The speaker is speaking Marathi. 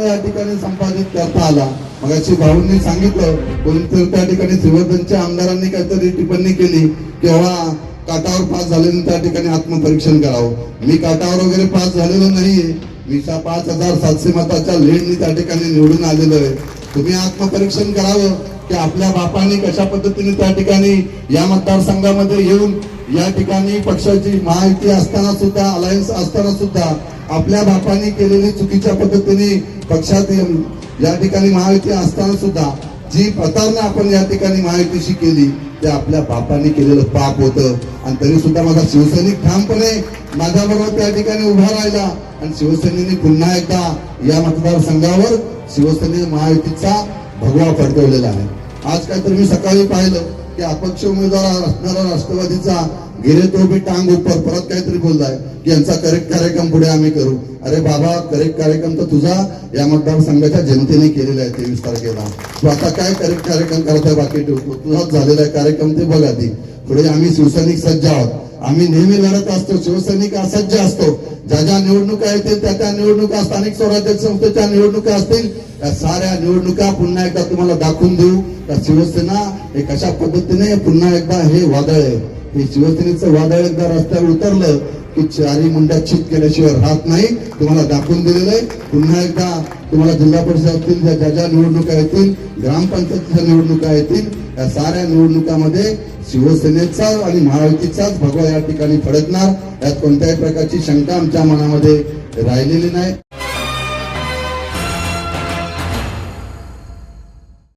या ठिकाणी संपादित करता आला. मग अशी भाऊंनी सांगितलं कोणतर त्या ठिकाणी श्रीवर्धनच्या आमदारांनी काहीतरी टिप्पणी केली किंवा काटावर पास झालेलं त्या ठिकाणी आत्मपरीक्षण करावं. मी काटावर वगैरे पास झालेलो नाही. मी पाच हजार सातशे मताच्या लेडनी त्या ठिकाणी निवडून आलेलो आहे. तुम्ही आत्मपरीक्षण करावं की आपल्या बापाने कशा पद्धतीने त्या ठिकाणी या मतदारसंघामध्ये येऊन या ठिकाणी पक्षाची महायुती असताना सुद्धा अलायन्स असताना सुद्धा आपल्या बापांनी केलेली चुकीच्या पद्धतीने पक्षात येऊन या ठिकाणी महायुती असताना सुद्धा जी प्रतारणा आपण या ठिकाणी महायुतीशी केली ते आपल्या बापांनी केलेलं पाप होतं. आणि तरी सुद्धा माझा शिवसैनिक ठामपणे माझ्याबरोबर त्या ठिकाणी उभा राहिला. आणि शिवसेनेने पुन्हा एकदा या मतदारसंघावर शिवसेने महायुतीचा भगवा फडकवलेला आहे. आज काहीतरी मी सकाळी पाहिलं. की अपक्ष उमेदवार असणारा राष्ट्रवादीचा गिरे तो भी टांग उपर. परत काहीतरी बोललाय की यांचा करेक्ट कार्यक्रम पुढे आम्ही करू. अरे बाबा करेक्ट कार्यक्रम तर तुझा. या मतदारसंघाच्या जनतेने केलेला आहे तेवीस तारखेला. तू आता काय करेक्ट कार्यक्रम करताय बाकी ठेवतो तुझाच झालेला आहे कार्यक्रम ते बघा ती पुढे आम्ही शिवसैनिक सज्ज आहोत. आम्ही नेहमी लढत असतो शिवसैनिक असज्ज असतो. ज्या ज्या निवडणुका येतील त्या त्या निवडणुका स्थानिक स्वराज्य संस्थेच्या निवडणुका असतील त्या साऱ्या निवडणुका पुन्हा एकदा तुम्हाला दाखवून देऊ. त्या शिवसेना हे कशा पद्धतीने पुन्हा एकदा हे वादळ आहे? हे शिवसेनेचं वादळ एकदा रस्त्यावर उतरलं की चारी मुंड्या चित केल्याशिवाय राहत नाही. तुम्हाला दाखवून दिलेलं आहे. पुन्हा एकदा तुम्हाला जिल्हा परिषदातील ज्या ज्या ज्या निवडणुका येतील ग्रामपंचायतीच्या निवडणुका येतील या साऱ्या निवडणुकामध्ये शिवसेनेचा आणि महायुतीचाच भगवा या ठिकाणी फडकणार. यात कोणत्याही प्रकारची शंका आमच्या मनामध्ये राहिलेली नाही.